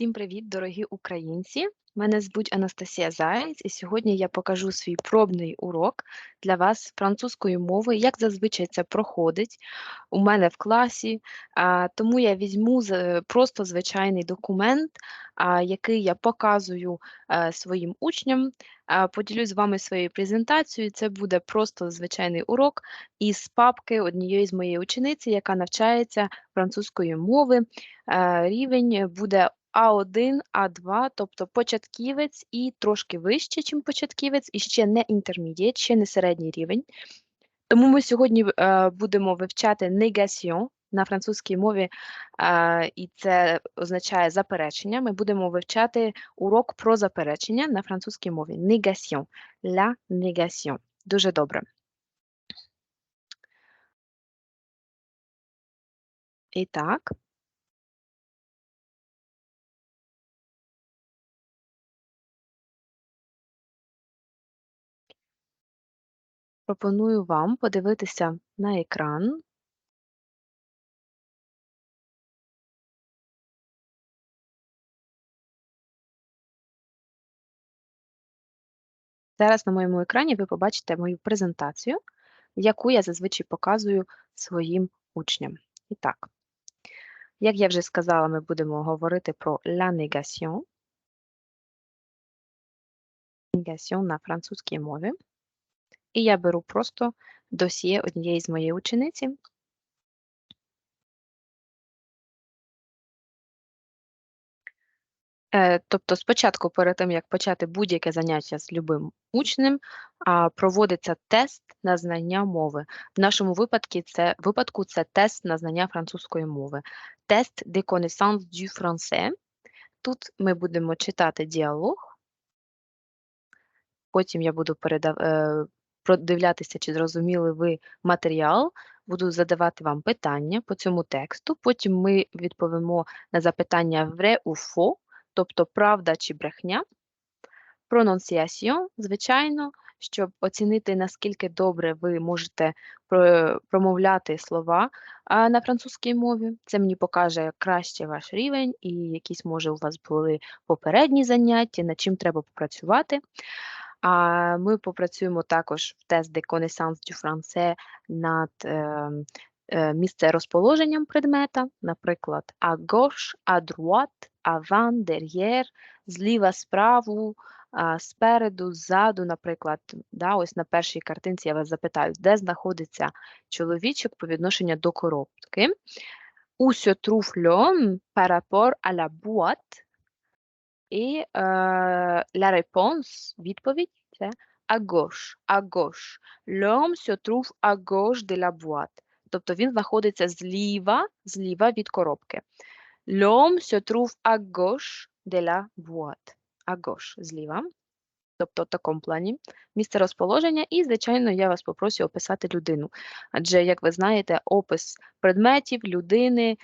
Всім привіт, дорогі українці! Мене звуть Анастасія Заєць, і сьогодні я покажу свій пробний урок для вас французької мови, як зазвичай це проходить у мене в класі. Тому я візьму просто звичайний документ, який я показую е, своїм учням. Поділюсь з вами своєю презентацією. Це буде просто звичайний урок із папки однієї з моєї учениці, яка навчається французької мови. Е, рівень буде а1, А2, тобто початківець і трошки вище, ніж початківець, і ще не інтермедіат, ще не середній рівень. Тому ми сьогодні е, будемо вивчати негасіон на французькій мові, е, і це означає заперечення. Ми будемо вивчати урок про заперечення на французькій мові. Негасіон. La negation. Дуже добре. І так. Пропоную вам подивитися на екран. Зараз на моєму екрані ви побачите мою презентацію, яку я зазвичай показую своїм учням. І так, як я вже сказала, ми будемо говорити про la négation. Négation на французькій мові. І я беру просто досьє однієї з моєї учениці. Е, тобто, спочатку, перед тим, як почати будь-яке заняття з любим учнем, проводиться тест на знання мови. В нашому випадку це випадку це тест на знання французької мови. Тест de connaissance du français. Тут ми будемо читати діалог, потім я буду передав, е, продивлятися, чи зрозуміли ви матеріал, буду задавати вам питання по цьому тексту. Потім ми відповімо на запитання vrai ou faux, тобто правда чи брехня. Pronunciation, звичайно, щоб оцінити, наскільки добре ви можете промовляти слова на французькій мові. Це мені покаже краще ваш рівень і якісь, може, у вас були попередні заняття, над чим треба попрацювати. А ми попрацюємо також в тест de connaissance du français над е, е, місцерозположенням предмета, наприклад, à gauche, à droite, avant, derrière, зліва, справу, спереду, ззаду, наприклад, да, ось на першій картинці я вас запитаю, де знаходиться чоловічок по відношенню до коробки. Où se trouve l'homme par rapport à la boîte і е, la réponse, відповідь це à gauche, à gauche. L'homme se trouve à gauche de la boîte. Тобто він знаходиться зліва, зліва від коробки. L'homme se trouve à gauche de la boîte. À gauche, зліва тобто в такому плані, місце розположення, і, звичайно, я вас попрошу описати людину. Адже, як ви знаєте, опис предметів, людини,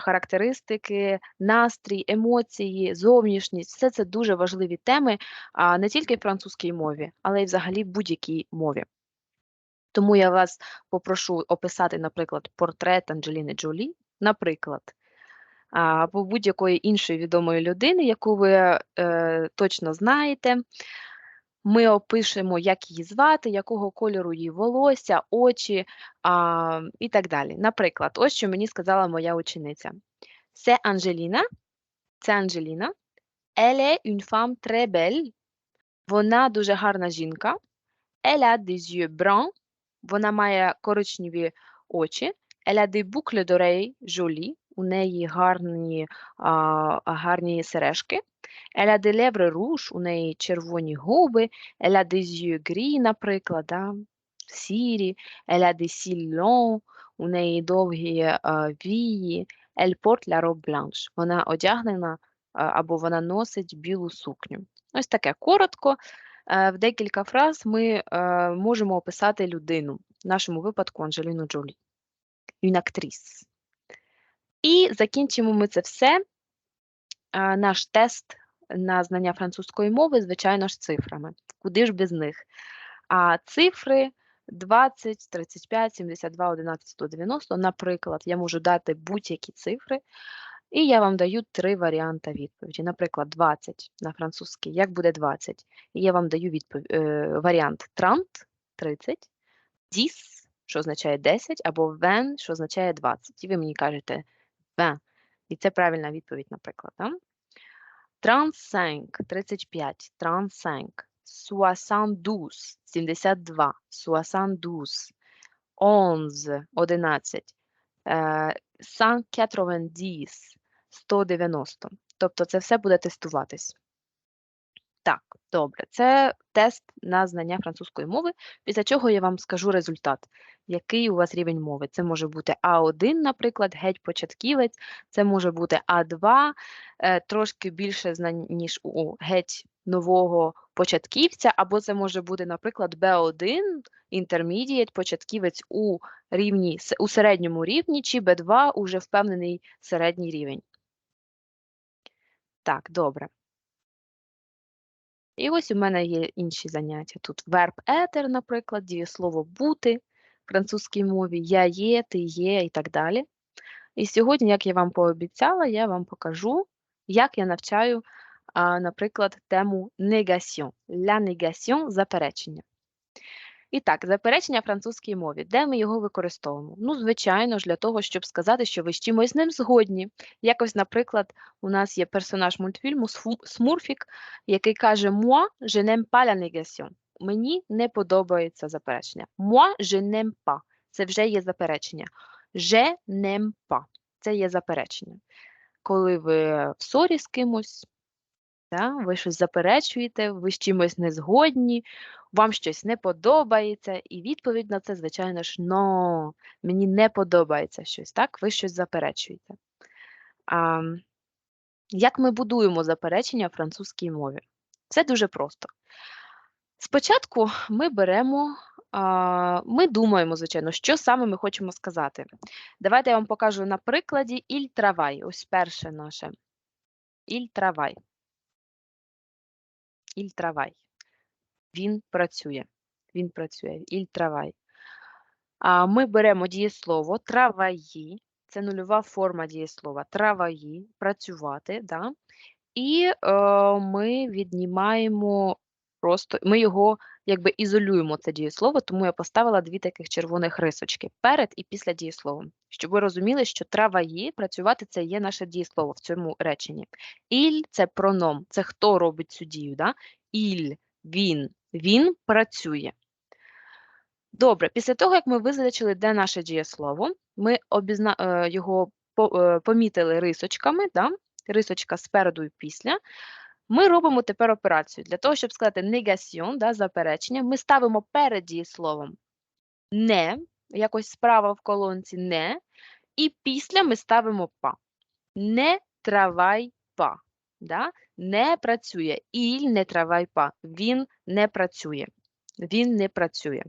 характеристики, настрій, емоції, зовнішність все це дуже важливі теми не тільки в французькій мові, але й взагалі в будь-якій мові. Тому я вас попрошу описати, наприклад, портрет Анджеліни Джолі, наприклад. Або будь-якої іншої відомої людини, яку ви е, точно знаєте, ми опишемо, як її звати, якого кольору її волосся, очі а, і так далі. Наприклад, ось що мені сказала моя учениця. Це Анжеліна. Це Анжеліна. Elle est une femme très belle. Вона дуже гарна жінка. Elle a des yeux bruns. Вона має коричневі очі. Elle a des boucles d'oreilles jolies. У неї гарні, а, гарні сережки. Elle a des lèvres у неї червоні губи, elle a des наприклад, да? сірі, elle a des у неї довгі а, вії, elle porte la robe blanche. Вона одягнена а, або вона носить білу сукню. Ось таке коротко. В декілька фраз ми а, можемо описати людину, в нашому випадку Анджеліну Джолі, une. І закінчимо ми це все. Наш тест на знання французької мови, звичайно ж, цифрами. Куди ж без них? А цифри 20, 35, 72, 11, 190, наприклад, я можу дати будь-які цифри. І я вам даю три варіанти відповіді. Наприклад, 20 на французький. Як буде 20? І я вам даю відповідь, е, варіант 30, 30, 10, що означає 10, або 20, що означає 20. І ви мені кажете 20. І це правильна відповідь, наприклад. Да? 35, 35, 35, 72, 72, 72, 11, 11, е, 190, 190. Тобто це все буде тестуватись. Так, добре. Це тест на знання французької мови, після чого я вам скажу результат, який у вас рівень мови. Це може бути А1, наприклад, геть початківець, це може бути А2, е, трошки більше знань, ніж у геть нового початківця, або це може бути, наприклад, Б1, intermediate, початківець у рівні, у середньому рівні, чи Б2 уже впевнений середній рівень. Так, добре. І ось у мене є інші заняття. Тут верб етер, наприклад, дієслово бути в французькій мові, я є, ти є і так далі. І сьогодні, як я вам пообіцяла, я вам покажу, як я навчаю, наприклад, тему негасьон. La negation – заперечення. І так, заперечення французькій мові, де ми його використовуємо? Ну, звичайно ж, для того, щоб сказати, що ви з чимось з ним згодні. Якось, наприклад, у нас є персонаж мультфільму Смурфік, який каже Moi, je n'aime pas la négation. Мені не подобається заперечення. Moi, je n'aime pas. Це вже є заперечення. Je n'aime pas. Це є заперечення. Коли ви в ссорі з кимось, да, ви щось заперечуєте, ви з чимось не згодні, вам щось не подобається, і відповідь на це, звичайно ж, но, мені не подобається щось, так? Ви щось заперечуєте. А, Як ми будуємо заперечення в французькій мові? Це дуже просто. Спочатку ми беремо, ми думаємо, звичайно, що саме ми хочемо сказати. Давайте я вам покажу на прикладі «il travaille». Ось перше наше «il travaille». «Il travaille». Він працює. Він працює. «Il travaille». А Ми беремо дієслово travailler, це нульова форма дієслова travailler, працювати. Да? І е, ми віднімаємо просто, ми його якби ізолюємо це дієслово, тому я поставила дві таких червоних рисочки перед і після дієслова. Щоб ви розуміли, що travailler, працювати це є наше дієслово в цьому реченні. «Il» – це проном, це хто робить цю дію. Да? «Il» – він, він працює. Добре, після того, як ми визначили, де наше дієслово, ми обізна... Е, його е, помітили рисочками, да? рисочка спереду і після. Ми робимо тепер операцію. Для того, щоб сказати негасьон, да, заперечення, ми ставимо перед дієсловом не, якось справа в колонці не, і після ми ставимо па. Не травай па. Да? Не працює. Іль не травай па. Він не працює. Він не працює.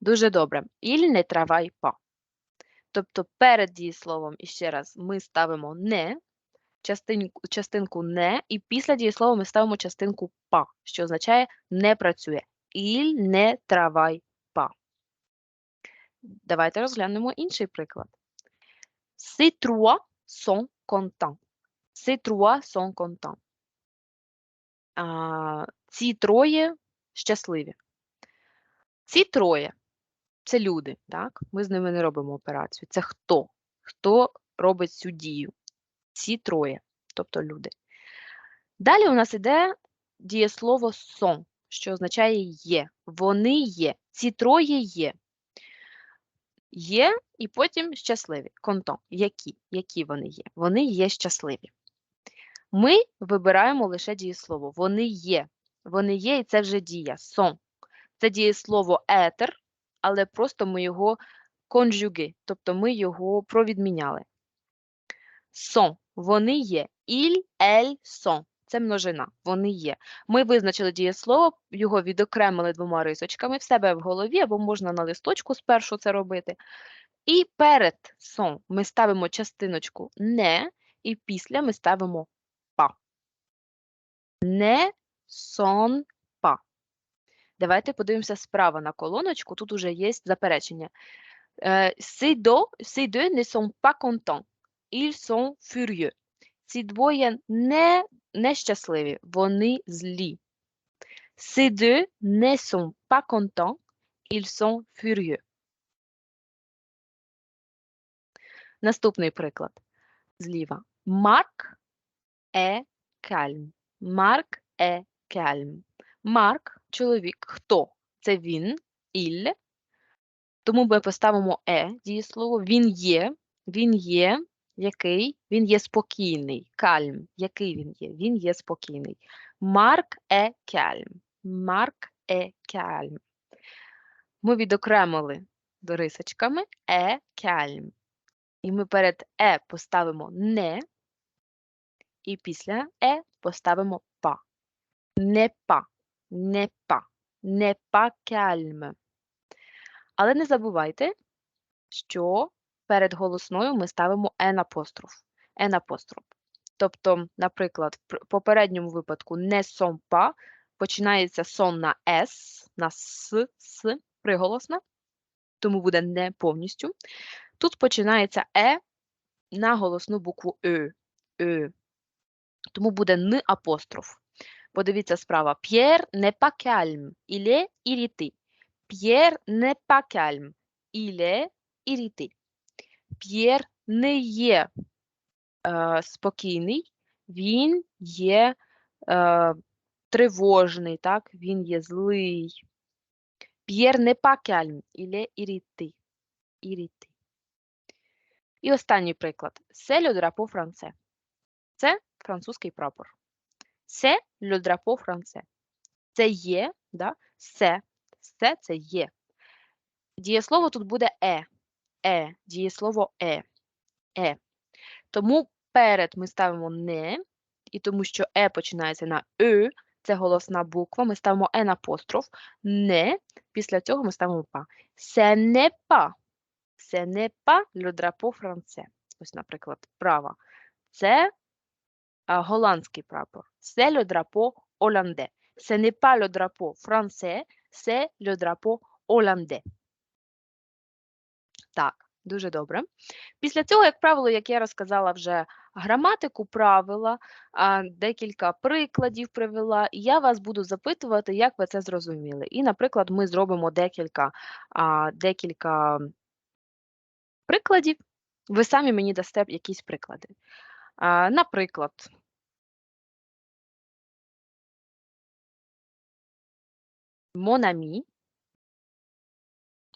Дуже добре. Іль не травай па. Тобто перед дієсловом, іще раз, ми ставимо не, частинку, частинку не, і після дієслова ми ставимо частинку па, що означає не працює. Il не travaille pas. Давайте розглянемо інший приклад. Ces trois sont contents. Ces trois sont contents. А, Ці троє щасливі. Ці троє це люди, так? Ми з ними не робимо операцію. Це хто? Хто робить цю дію? Ці троє, тобто люди. Далі у нас йде дієслово сон, що означає є. Вони є. Ці троє є. Є і потім щасливі. Контон. Які? Які вони є? Вони є щасливі. Ми вибираємо лише дієслово. Вони є. Вони є, і це вже дія. Сон. Це дієслово етер, але просто ми його конжуги, тобто ми його провідміняли. Сон. Вони є. Il, elle, sont. Це множина. Вони є. Ми визначили дієслово, його відокремили двома рисочками в себе в голові, або можна на листочку спершу це робити. І перед сон ми ставимо частиночку не, і після ми ставимо па. Не сон па. Давайте подивимося справа на колоночку. Тут уже є заперечення. Ces deux ne sont pas contents. Ils sont furieux. Ці двоє не нещасливі, вони злі. Ces deux ne sont pas contents, ils sont furieux. Наступний приклад. Зліва. Марк е calme. Марк е calme. Марк – чоловік. Хто? Це він, il. Тому ми поставимо е дієслово. Він є. Він є. Який? Він є спокійний. Кальм. Який він є? Він є спокійний. Марк е кальм. Марк е кальм. Ми відокремили до рисочками е кальм. І ми перед е поставимо не, і після е поставимо па. Не па, не па, не па кальм. Але не забувайте, що перед голосною ми ставимо ен апостроф. Ен апостроф. Тобто, наприклад, в попередньому випадку не сон па починається сон на с, на с, с приголосна, тому буде не повністю. Тут починається е на голосну букву Е. Е. Тому буде н апостроф. Подивіться справа. Pierre n'est pas calme, il est irrité. Pierre n'est pas calme, il est irrité. П'єр не є е, спокійний, він є е, тривожний, так? він є злий. П'єр не il est irrité. irrité. І останній приклад. Le drapeau français. Це французький прапор. Le drapeau français. Це є, да? Це. Це це є. Дієслово тут буде е. Е. Дієслово е. Е. Тому перед ми ставимо не, і тому що е починається на е, це голосна буква, ми ставимо е на апостроф, не, після цього ми ставимо па. N'est pas. Ce n'est pas le drapeau français. Ось, наприклад, права. Це а, голландський прапор. C'est le drapeau hollandais. Ce n'est pas le drapeau français, c'est le drapeau hollandais. Так, дуже добре. Після цього, як правило, як я розказала вже граматику, правила, декілька прикладів привела, я вас буду запитувати, як ви це зрозуміли. І, наприклад, ми зробимо декілька, декілька прикладів. Ви самі мені дасте якісь приклади. Наприклад, ami,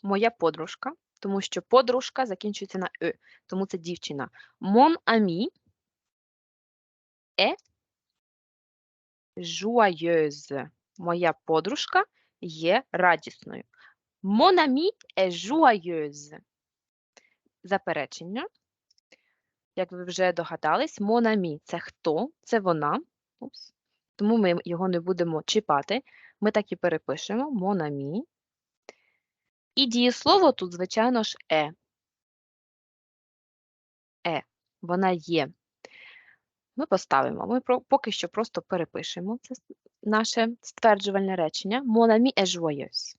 моя подружка, тому що подружка закінчується на «е», тому це дівчина. Mon ami est joyeuse. Моя подружка є радісною. Mon ami est joyeuse. Заперечення. Як ви вже догадались, mon ami – це хто? Це вона. Упс. Тому ми його не будемо чіпати. Ми так і перепишемо mon ami. І дієслово тут, звичайно ж, е. Е. Вона є. Ми поставимо. Ми поки що просто перепишемо це наше стверджувальне речення. Ami est joyeuse.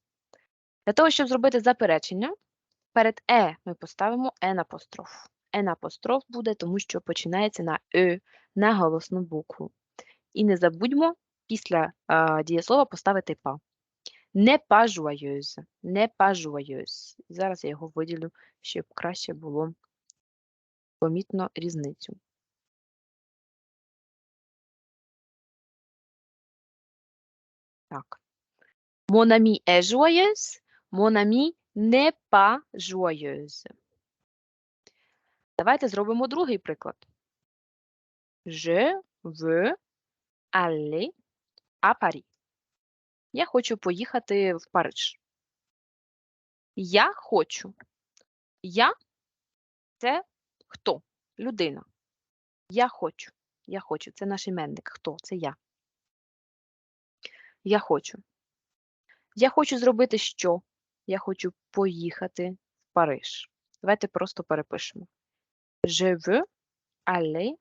Для того, щоб зробити заперечення, перед е ми поставимо ен апостроф. Ен апостроф буде, тому що починається на е, на голосну букву. І не забудьмо після дієслова поставити па. Не joyeuse. Не. І зараз я його виділю, щоб краще було помітно різницю. Так. Mon ami est joyeuse. Mon ami n'est pas joyeuse. Давайте зробимо другий приклад. Je veux aller à Paris. Я хочу поїхати в Париж. Я хочу. Я це хто? Людина. Я хочу. Я хочу. Це наш іменник. Хто? Це я. Я хочу. Я хочу зробити що? Я хочу поїхати в Париж. Давайте просто перепишемо. Je veux aller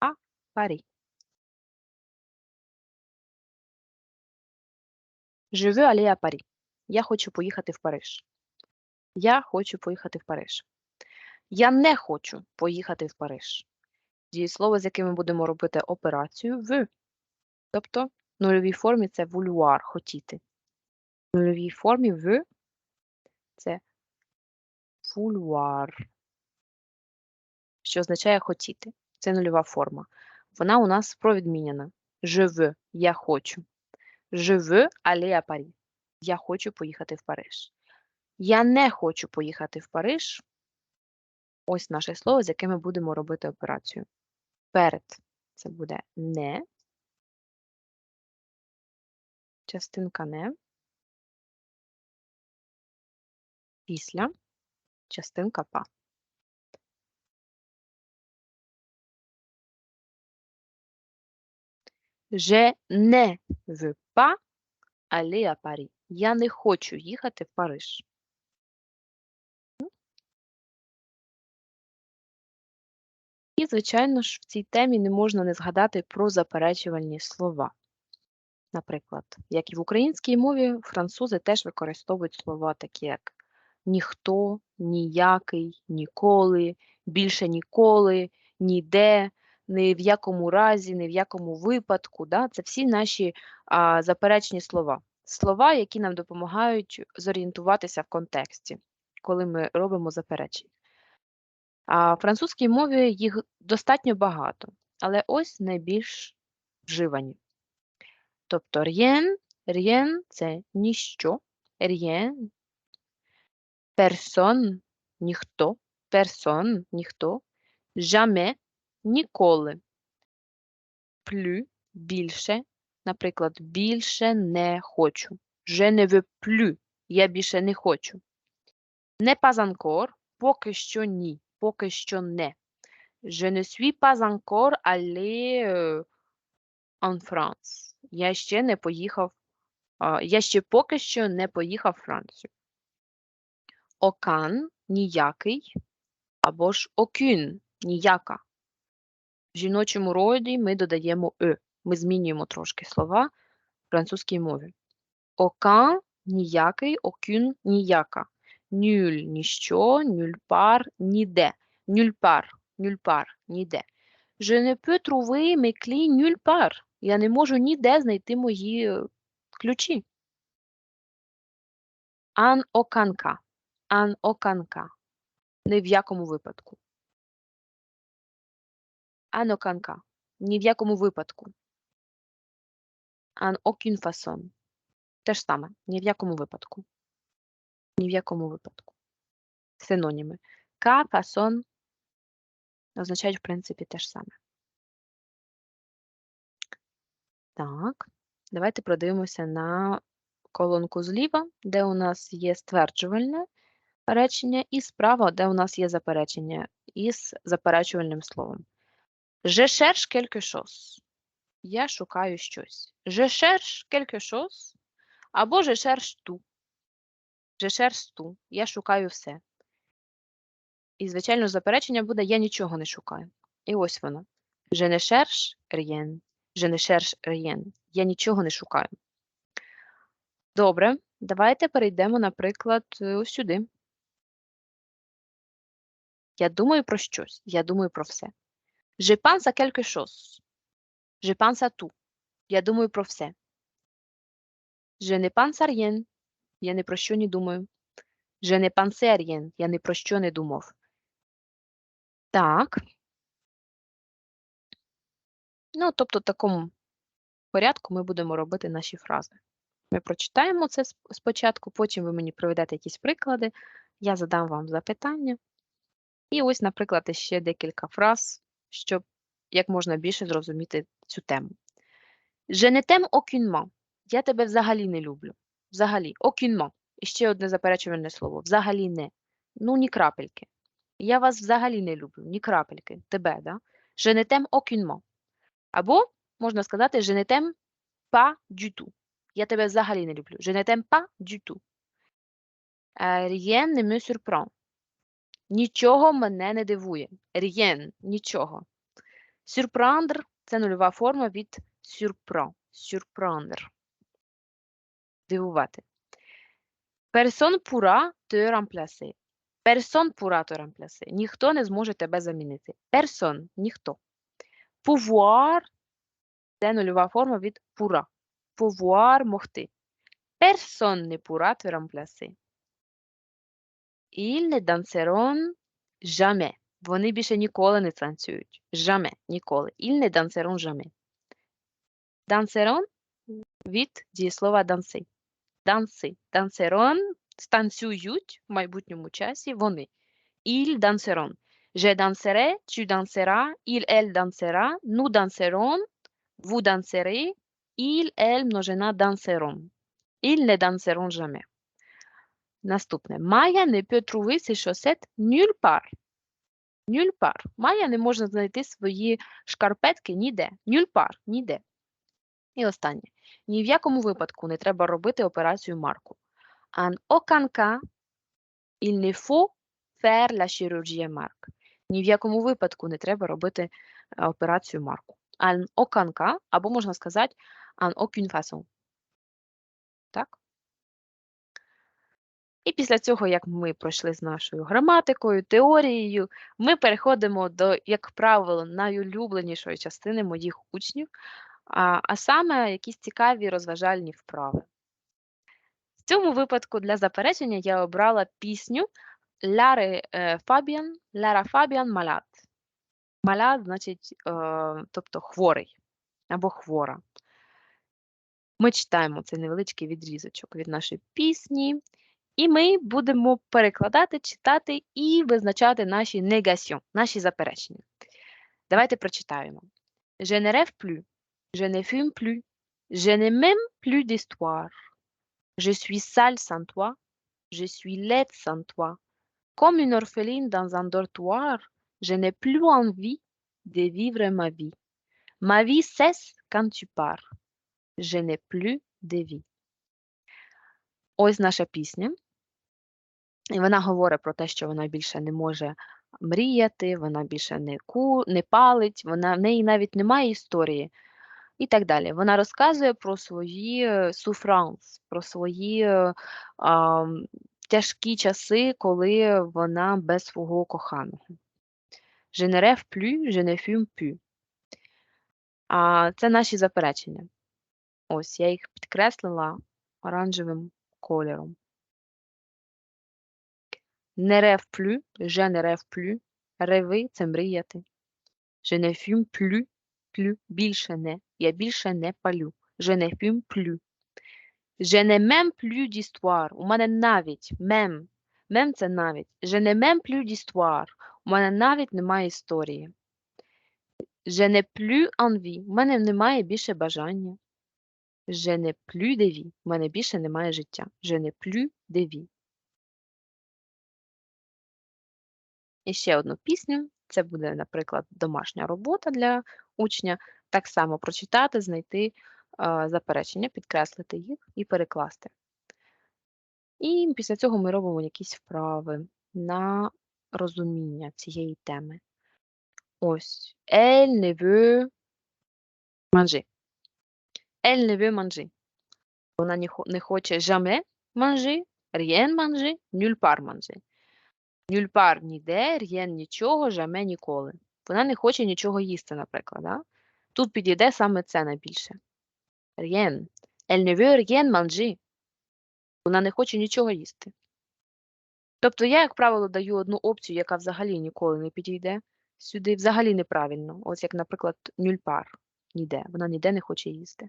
à Paris. Je veux aller à Paris. Я хочу поїхати в Париж. Я хочу поїхати в Париж. Я не хочу поїхати в Париж. Дієслово, з яким ми будемо робити операцію в. Тобто в нульовій формі це vouloir, хотіти. В нульовій формі в це vouloir, що означає хотіти. Це нульова форма. Вона у нас провідмінена. Je veux – я хочу. Je veux aller à Paris. Я хочу поїхати в Париж. Я не хочу поїхати в Париж. Ось наше слово, з яким ми будемо робити операцію. Перед це буде не. Частинка не. Після частинка па. Je ne veux pas aller à Paris. Я не хочу їхати в Париж. І, звичайно ж, в цій темі не можна не згадати про заперечувальні слова. Наприклад, як і в українській мові, французи теж використовують слова такі, як ніхто, ніякий, ніколи, більше ніколи, ніде, ні в якому разі, ні в якому випадку. Да? Це всі наші а, заперечні слова. Слова, які нам допомагають зорієнтуватися в контексті, коли ми робимо заперечення. А в французькій мові їх достатньо багато, але ось найбільш вживані. Тобто rien, rien – це ніщо, rien, personne – ніхто, personne – ніхто, jamais – ніколи, plus – більше, наприклад, більше не хочу, je ne veux plus – я більше не хочу, не pas encore – поки що ні, поки що не. Je ne suis pas encore allé euh, en France. Я ще не поїхав, я ще поки що не поїхав в Францію. Aucun – ніякий, або ж aucune – ніяка. В жіночому роді ми додаємо «е». Ми змінюємо трошки слова в французькій мові. Aucun – ніякий, aucune – ніяка. Nul – ніщо, nulle part – ніде. Nulle part – nulle part – ніде. Je ne peux trouver mes clés nulle part. Я не можу ніде знайти мої е, ключі. Ан оканка. Ан оканка. Ні в якому випадку. Ан оканка. Ні в якому випадку. Ан aucune façon. Те ж саме. Ні в якому випадку. Ні в якому випадку. Синоніми. Ка, фасон означають, в принципі, те ж саме. Так, давайте продивимося на колонку зліва, де у нас є стверджувальне речення, і справа, де у нас є заперечення із заперечувальним словом. Je cherche quelque chose. Я шукаю щось. Je cherche quelque chose або je cherche tout. Je cherche tout. Я шукаю все. І, звичайно, заперечення буде я нічого не шукаю. І ось воно. Je ne cherche rien. Je ne cherche rien. Я нічого не шукаю. Добре, давайте перейдемо, наприклад, е, ось сюди. Я думаю про щось. Я думаю про все. Je pense à quelque chose. Je pense à tout. Я думаю про все. Je ne pense à rien. Я ні про що не думаю. Je ne pense à rien. Я ні про що не думав. Так. Ну, тобто, в такому порядку ми будемо робити наші фрази. Ми прочитаємо це спочатку, потім ви мені проведете якісь приклади, я задам вам запитання. І ось, наприклад, ще декілька фраз, щоб як можна більше зрозуміти цю тему. Je ne. Я тебе взагалі не люблю. Взагалі, aucunement. І ще одне заперечувальне слово. Взагалі не. Ну, ні крапельки. Я вас взагалі не люблю, ні крапельки. Тебе, да? Je ne. Або можна сказати je ne t'aime. Я тебе взагалі не люблю. Je ne t'aime pas du tout. Е, Rien. Нічого мене не дивує. Rien – нічого. Surprendre – це нульова форма від surprend. Surprendre. Дивувати. Personne pourra te remplacer. Personne pourra te remplacer. Ніхто не зможе тебе замінити. Personne – ніхто. Pouvoir – це нульова форма від pourra. Pouvoir – могти. Personne ne pourra te remplacer. Ils ne danseront jamais. Вони більше ніколи не танцюють. Jamais. Ніколи. Ils ne danseront jamais. Danseront від дієслова danser. Danser. Danseront станцюють в майбутньому часі вони. Ils danseront. Je danserai, tu danseras, il, elle dansera, nous danserons, vous danserez, il, elle множина danseront. Ils ne danseront jamais. Наступне. Майя не peut trouver ses chaussettes nulle part. Part. Майя не може знайти свої шкарпетки ніде. Part. Ніде. І останнє. Ні в якому випадку не треба робити операцію Марку. Aucun cas, il ne faut faire la chirurgie Marc. Ні в якому випадку не треба робити е, операцію Марку. Aucun cas, або можна сказати en aucune façon. Так? І після цього, як ми пройшли з нашою граматикою, теорією, ми переходимо до, як правило, найулюбленішої частини моїх учнів, а, а саме якісь цікаві розважальні вправи. В цьому випадку для заперечення я обрала пісню Ляри е, Фабіан, Ляра Фабіан Малят. Малят значить, е, тобто хворий або хвора. Ми читаємо цей невеличкий відрізочок від нашої пісні, і ми будемо перекладати, читати і визначати наші негасьон, наші заперечення. Давайте прочитаємо. Je ne rêve plus, je ne fume plus, je n'ai même plus d'histoire. Je suis sale sans toi, je suis laide sans toi. Comme une orpheline dans un dortoir, je n'ai plus envie de vivre ma vie. Ma vie cesse quand tu pars. Je n'ai plus de vie. Ось наша пісня. І вона говорить про те, що вона більше не може мріяти, вона більше не ку, не палить, вона в неї навіть немає історії і так далі. Вона розказує про свої суфранс, про свої е, а, тяжкі часи, коли вона без свого коханого. Je ne rêve plus. А це наші заперечення. Ось я їх підкреслила оранжевим кольором. Не rêve plus, je ne rêve plus. Рêver – це мріяти. Je ne fume plus, plus – більше не. Я більше не палю. Je ne fume plus. Je n'ai même plus d'histoire. У мене навіть, même. Même – це навіть. Je n'ai même plus d'histoire. У мене навіть немає історії. Je n'ai plus envie. У мене немає більше бажання. Je n'ai plus de vie. У мене більше немає життя. Je n'ai plus de vie. І ще одну пісню. Це буде, наприклад, домашня робота для учня. Так само прочитати, знайти заперечення, підкреслити їх і перекласти. І після цього ми робимо якісь вправи на розуміння цієї теми. Ось. Elle ne veut manger. Elle ne veut manger. Вона не, не хоче jamais manger, rien manger, nulle part manger. Part – ніде, rien – нічого, jamais – ніколи. Вона не хоче нічого їсти, наприклад. Да? Тут підійде саме це найбільше. Rien. Elle ne veut rien manger. Вона не хоче нічого їсти. Тобто я, як правило, даю одну опцію, яка взагалі ніколи не підійде сюди, взагалі неправильно. Ось як, наприклад, part. Ніде. Вона ніде не хоче їсти.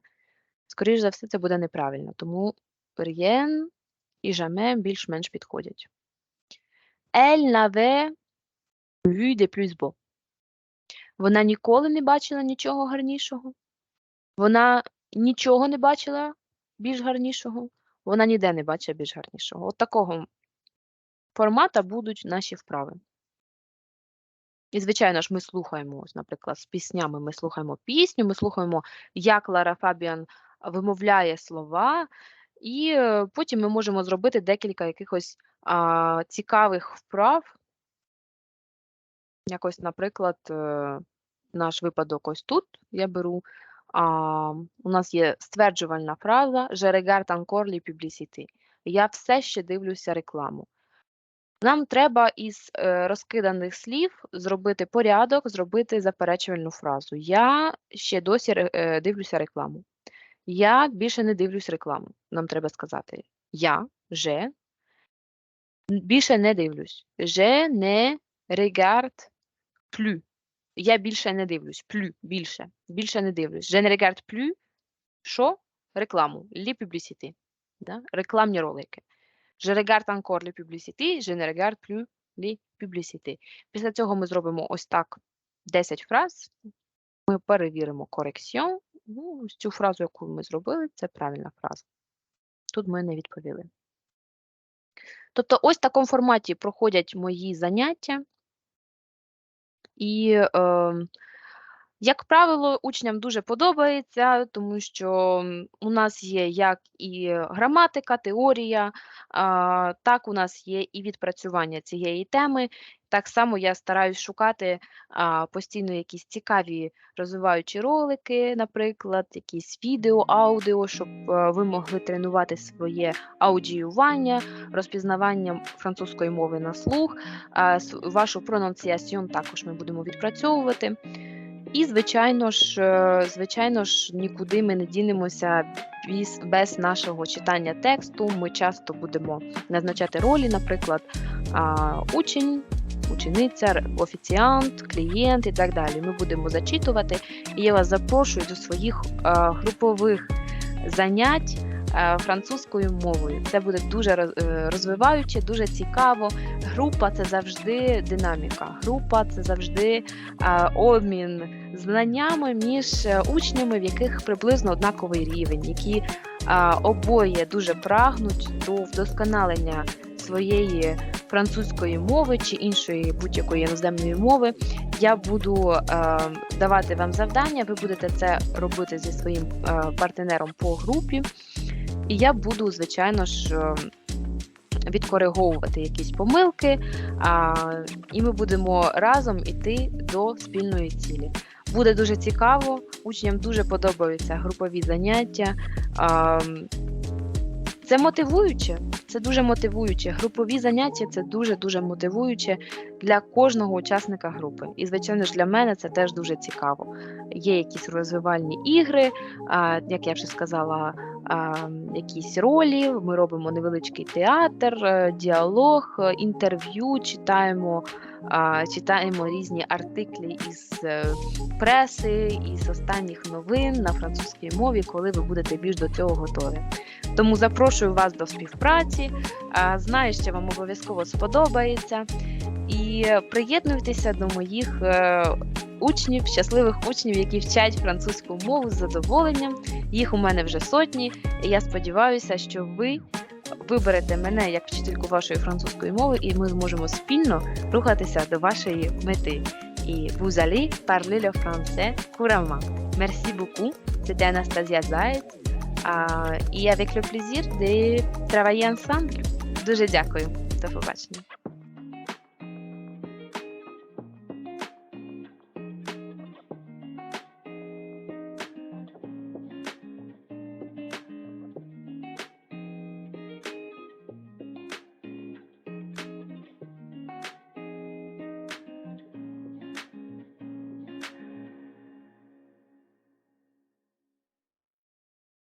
Скоріше за все, це буде неправильно. Тому rien і jamais більш-менш підходять. N'avait vu de plus beau. Вона ніколи не бачила нічого гарнішого. Вона нічого не бачила більш гарнішого. Вона ніде не бачила більш гарнішого. От такого формата будуть наші вправи. І, звичайно ж, ми слухаємо, наприклад, з піснями ми слухаємо пісню, ми слухаємо, як Лара Фабіан вимовляє слова, і е, потім ми можемо зробити декілька якихось а, цікавих вправ. Якось, наприклад, е, наш випадок ось тут я беру. А, у нас є стверджувальна фраза Je regarde encore les publicités. Я все ще дивлюся рекламу. Нам треба із е, розкиданих слів зробити порядок, зробити заперечувальну фразу. Я ще досі е, дивлюся рекламу. Я більше не дивлюсь рекламу. Нам треба сказати. Я же н- більше не дивлюсь. Je ne regarde plus. Я більше не дивлюсь. Plus, більше. Більше не дивлюсь. Je ne regarde plus. Що? Рекламу. Les publicités. Да? Рекламні ролики. Je regarde encore les publicités, je ne regarde plus les publicités. Після цього ми зробимо ось так 10 фраз. Ми перевіримо корекціон. Ну, цю фразу, яку ми зробили, це правильна фраза. Тут ми не відповіли. Тобто, ось в такому форматі проходять мої заняття. І, е, як правило, учням дуже подобається, тому що у нас є як і граматика, теорія, так у нас є і відпрацювання цієї теми. Так само я стараюсь шукати а, постійно якісь цікаві розвиваючі ролики, наприклад, якісь відео, аудіо, щоб е, ви могли тренувати своє аудіювання, розпізнавання французької мови на слух. А, Вашу прононціаціон також ми будемо відпрацьовувати. І, звичайно ж, е, звичайно ж, нікуди ми не дінемося без, без нашого читання тексту. Ми часто будемо назначати ролі, наприклад, учень, учениця, офіціант, клієнт і так далі. Ми будемо зачитувати. І я вас запрошую до своїх е, групових занять е, французькою мовою. Це буде дуже е, розвиваюче, дуже цікаво. Група це завжди динаміка. Група це завжди обмін знаннями між учнями, в яких приблизно однаковий рівень, які обоє дуже прагнуть до вдосконалення своєї французької мови чи іншої будь-якої іноземної мови. Я буду е, давати вам завдання, ви будете це робити зі своїм е, партнером по групі, і я буду, звичайно ж. е, Відкориговувати якісь помилки, а, і ми будемо разом іти до спільної цілі. Буде дуже цікаво, учням дуже подобаються групові заняття. Це мотивуюче, це дуже мотивуюче. Групові заняття це дуже-дуже мотивуюче для кожного учасника групи. І, звичайно ж, для мене це теж дуже цікаво. Є якісь розвивальні ігри, як я вже сказала, якісь ролі. Ми робимо невеличкий театр, е, діалог, е, інтерв'ю, читаємо, читаємо різні артиклі із е, преси, із останніх новин на французькій мові, коли ви будете більш до цього готові. Тому запрошую вас до співпраці. Знаю, що вам обов'язково сподобається. І приєднуйтеся до моїх е, учнів, щасливих учнів, які вчать французьку мову з задоволенням. Їх у мене вже сотні. І я сподіваюся, що ви виберете мене як вчительку вашої французької мови, і ми зможемо спільно рухатися до вашої мети. І vous allez parler le français couramment. Merci beaucoup. C'était Anastasia Zayt. А, і avec le plaisir de travailler ensemble. Дуже дякую. До побачення.